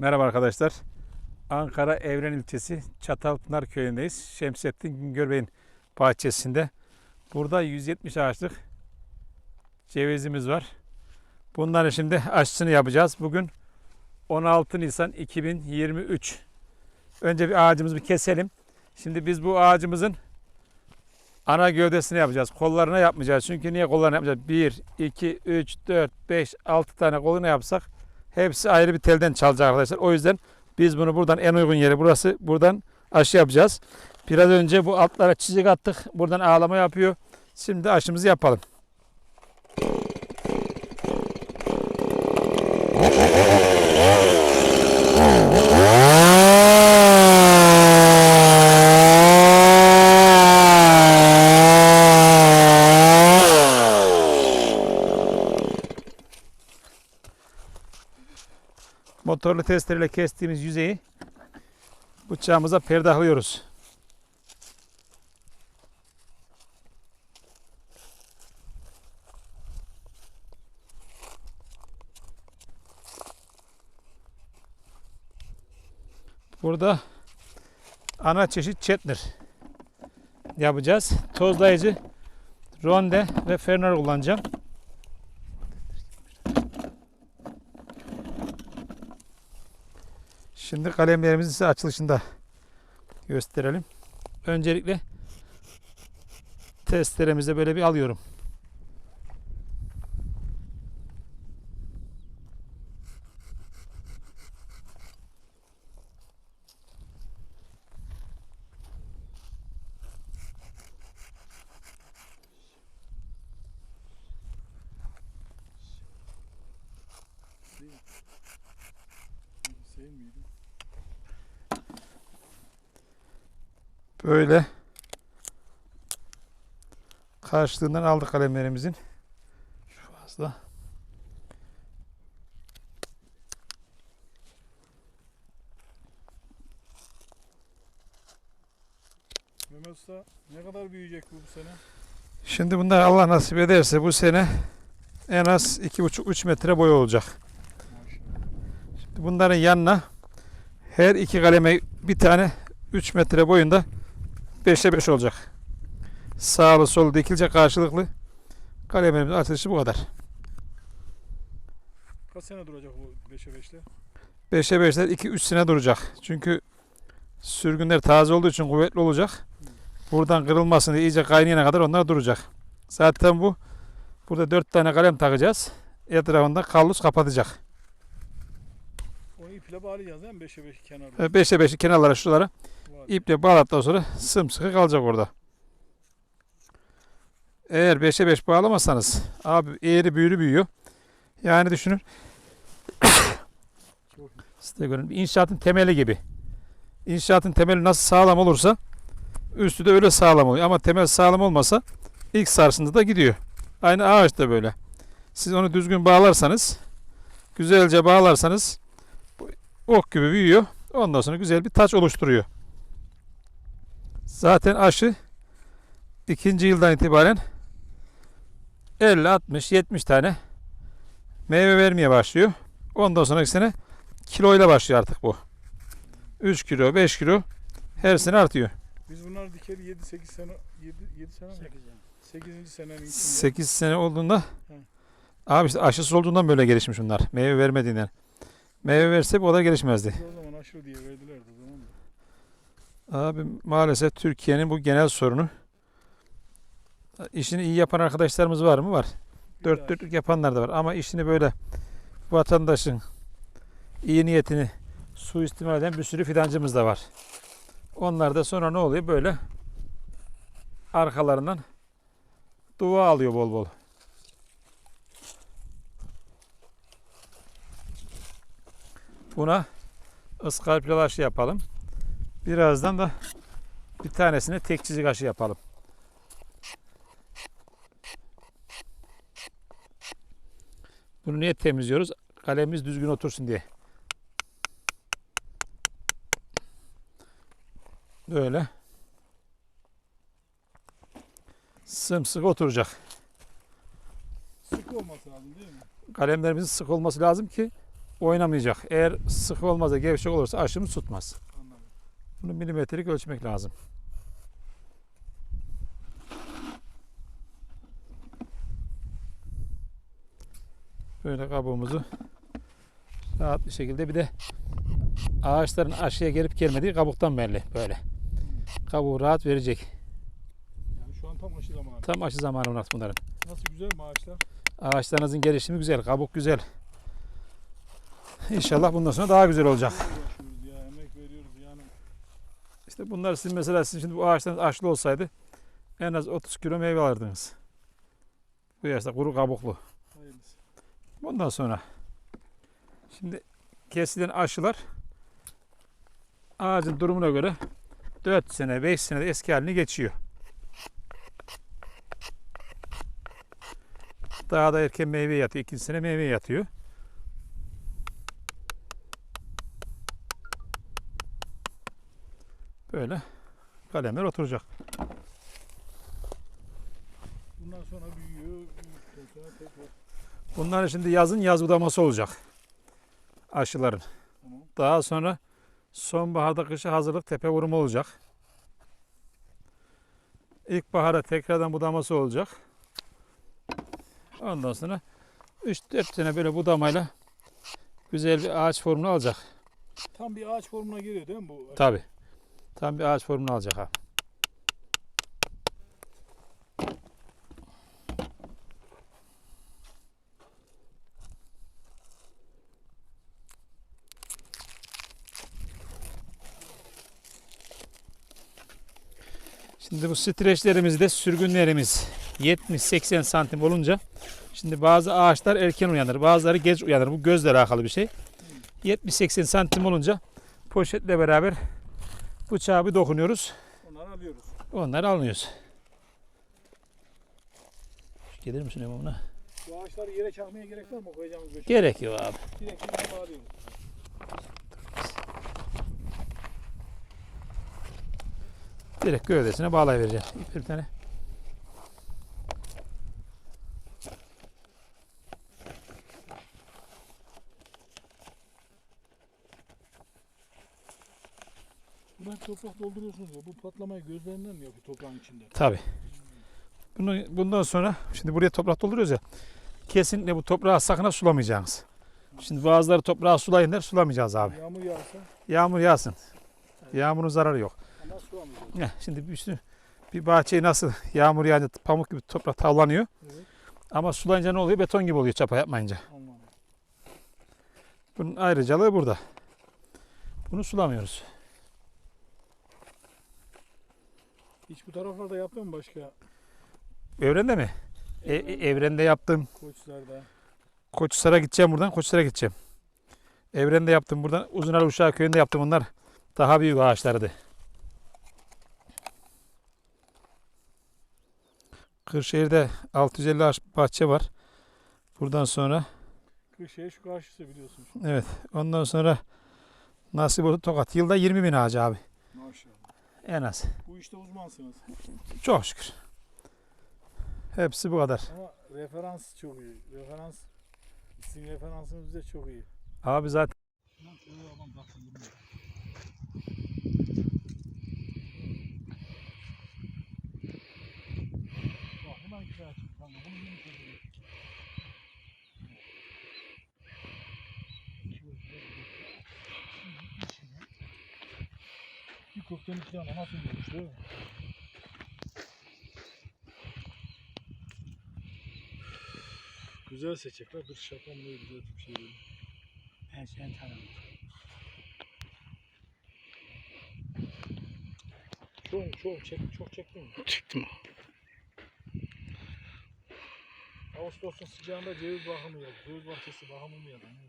Merhaba arkadaşlar. Ankara Evren ilçesi Çatalpınar köyündeyiz. Şemsettin Güngör Bey'in bahçesinde. Burada 170 ağaçlık cevizimiz var. Bunların şimdi aşısını yapacağız. Bugün 16 Nisan 2023. Önce bir ağacımızı keselim. Şimdi biz bu ağacımızın ana gövdesini yapacağız. Kollarına yapmayacağız. Çünkü niye kollarına yapmayacağız? 1, 2, 3, 4, 5, 6 tane koluna yapsak hepsi ayrı bir telden çalacak arkadaşlar. O yüzden biz bunu buradan en uygun yeri burası. Buradan aşı yapacağız. Biraz önce bu altlara çizik attık. Buradan ağlama yapıyor. Şimdi aşımızı yapalım. Motorlu testereyle kestiğimiz yüzeyi bıçağımıza perdahlıyoruz. Burada ana çeşit Chetner yapacağız. Tozlayıcı Ronde ve Ferner kullanacağım. Şimdi kalemlerimizi size açılışında gösterelim. Öncelikle testeremize böyle bir alıyorum. Böyle karşılığından aldık kalemlerimizin. Şu fazla. Mehmet Usta ne kadar büyüyecek bu bu sene? Şimdi bunlar Allah nasip ederse bu sene en az 2,5-3 metre boy olacak. Şimdi bunların yanına her iki kaleme bir tane 3 metre boyunda 5'e 5 olacak. Sağlı solu dikilecek karşılıklı. Kalemlerimizin açılışı bu kadar. Kaç sene duracak bu 5'e 5'te? 5'e 5'ler 2-3 sene duracak. Çünkü sürgünler taze olduğu için kuvvetli olacak. Buradan kırılmasın diye iyice kaynayana kadar onlar duracak. Zaten bu burada 4 tane kalem takacağız. Etrafında kallus kapatacak. Onu iple bağlayacağız değil mi? 5'e 5 kenarda. 5'e 5'i kenarlara şuralara. İple bağladıktan sonra sımsıkı kalacak orada. Eğer 5'e 5 bağlamazsanız abi eğri büğrü büyüyor. Yani düşünün size görün inşaatın temeli gibi. İnşaatın temeli nasıl sağlam olursa üstü de öyle sağlam oluyor. Ama temel sağlam olmasa ilk sarsıntı da gidiyor. Aynı ağaç da böyle. Siz onu düzgün bağlarsanız güzelce bağlarsanız ok gibi büyüyor. Ondan sonra güzel bir taç oluşturuyor. Zaten aşı ikinci yıldan itibaren 50, 60, 70 tane meyve vermeye başlıyor. Ondan sonraki sene kiloyla başlıyor artık bu. 3 kilo, 5 kilo her sene artıyor. Biz bunları dikeli 7-8 sene 7, 7 sene mi? 8. senenin içinde. 8 sene olduğunda Hı. abi işte aşısız olduğundan böyle gelişmiş bunlar. Meyve vermediğinden. Meyve verse bu kadar gelişmezdi. O zaman aşırı diye verdiler. Abi maalesef Türkiye'nin bu genel sorunu. İşini iyi yapan arkadaşlarımız var mı? Var. Dört dörtlük yapanlar da var. Ama işini böyle vatandaşın iyi niyetini suistimal eden bir sürü fidancımız da var. Onlar da sonra ne oluyor? Böyle arkalarından dua alıyor bol bol. Buna ıskarpil aşı yapalım. Birazdan da bir tanesine tek çizik aşı yapalım. Bunu niye temizliyoruz? Kalemimiz düzgün otursun diye. Böyle. Sımsıkı oturacak. Sık olması lazım değil mi? Kalemlerimizin sık olması lazım ki oynamayacak. Eğer sıkı olmaz da gevşek olursa aşımız tutmaz. Bunu milimetrelik ölçmek lazım. Böyle kabuğumuzu rahat bir şekilde bir de ağaçların aşıya gelip gelmediği kabuktan belli böyle. Kabuğu rahat verecek. Yani şu an tam aşı zamanı. Tam aşı zamanı Murat bunların. Nasıl güzel mi ağaçlar? Ağaçlarınızın gelişimi güzel, kabuk güzel. İnşallah bundan sonra daha güzel olacak. Çok uğraşıyoruz ya, emek veriyoruz yani. İşte bunlar sizin mesela sizin şimdi bu ağaçlarınız aşılı olsaydı en az 30 kilo meyve alırdınız. Bu yaşta kuru kabuklu. Hayırlısı. Bundan sonra şimdi kesilen aşılar ağacın durumuna göre 4 sene 5 senede eski halini geçiyor. Daha da erken meyve yatıyor. 2 sene meyve yatıyor. Böyle kalemler oturacak. Bundan sonra büyüyor. Sonra tekrar. Bunların şimdi yazın yaz budaması olacak. Aşıların. Tamam. Daha sonra sonbaharda kışa hazırlık tepe vurumu olacak. İlkbahara tekrardan budaması olacak. Ondan sonra 3-4 sene böyle budamayla güzel bir ağaç formunu alacak. Tam bir ağaç formuna giriyor değil mi bu? Tabi. Tam bir ağaç formunu alacak ha. Şimdi bu streçlerimizde sürgünlerimiz 70-80 santim olunca şimdi bazı ağaçlar erken uyanır, bazıları geç uyanır. Bu gözle alakalı bir şey. 70-80 santim olunca poşetle beraber bıçağı bir dokunuyoruz. Onları alıyoruz. Onları almıyoruz. Gelir misin Emam'ına? Bu ağaçları yere çakmaya gerek var mı koyacağımız göçü? Gerek yok abi. Direkt yerine bağlıyoruz. Direkt gövdesine bağlayıvereceksin. İp bir tane. Hep toprak dolduruyorsunuz ya. Bu patlamayı gözlerinden mi yapıyor toprağın içinde? Tabi. Bunu, bundan sonra şimdi buraya toprak dolduruyoruz ya. Kesinlikle bu toprağı sakın ha sulamayacaksınız. Şimdi bazıları toprağı sulayın der sulamayacağız abi. Yağmur yağsa Yağmur yağsın. Yağmurun zararı yok. ama. Heh, şimdi bir, sürü- bir bahçeyi nasıl yağmur yağınca pamuk gibi toprak tavlanıyor. Evet. Ama sulayınca ne oluyor? Beton gibi oluyor çapa yapmayınca. Anladım. Bunun ayrıcalığı burada. Bunu sulamıyoruz. Hiç bu taraflarda yapıyor mu başka Evrende mi? E- e- evrende yaptım. koçlarda? Koçhisar'a gideceğim buradan. Koçhisar'a gideceğim. Evrende yaptım buradan. Uzunali Uşağı köyünde yaptım onlar. Daha büyük ağaçlardı. Kırşehir'de 650 ağaç bahçe var. Buradan sonra Kırşehir şu karşısı biliyorsun. evet ondan sonra nasip oldu Tokat. Yılda 20 bin ağacı abi. En az. Bu işte uzmansınız. Çok şükür. Hepsi bu kadar. Ama referans çok iyi. Referans sizin referansınız da çok iyi. Abi zaten kökten iki tane nasıl olmuş değil mi? Güzel seçecekler. Dur şakam değil güzel bir şey değil. Ben seni tanıdım. Çok çok çek çok çektin mi? çıktım. Ağustos'un sıcağında ceviz bakımı yap. Ceviz bahçesi bakımı mı yapın?